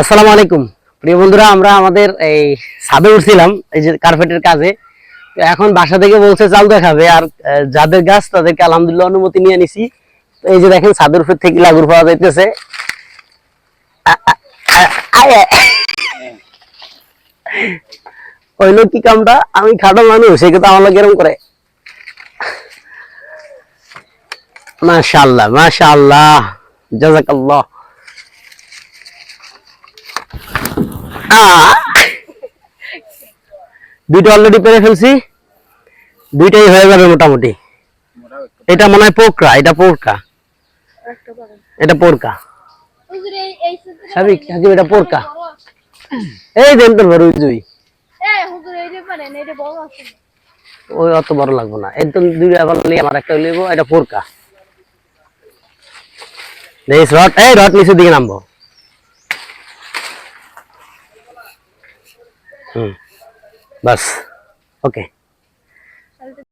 আসসালামু আলাইকুম। প্রিয় বন্ধুরা, আমরা আমাদের এই ছাদে উঠছিলাম, এই যে কার্পেটের কাজে। এখন বাসা থেকে বলছে, চাল দেখাবে। আর যাদের গাছ, তাদেরকে আলহামদুলিল্লাহ অনুমতি নিয়ে নিছি তো এই যে দেখেন, ছাদের উপর থেকে লাগুর পাওয়া যাইতেছে। আয়। হইল কি কামটা? আমি খাটো মানুষ সে কথা আমার লাগে করে। মাশাআল্লাহ মাশাআল্লাহ। জাযাকাল্লাহ। দুইটা অলরেডি পেরে ফেলছি। দুইটাই হয়ে যাবে মোটামুটি। এটা মনে হয় পোকরা এটা পোরকা। এটা পোরকা। সাবিক এটা এই অত লাগবো না। একটা এটা দেখিস রড এই রড নামবো। হুম বাস ওকে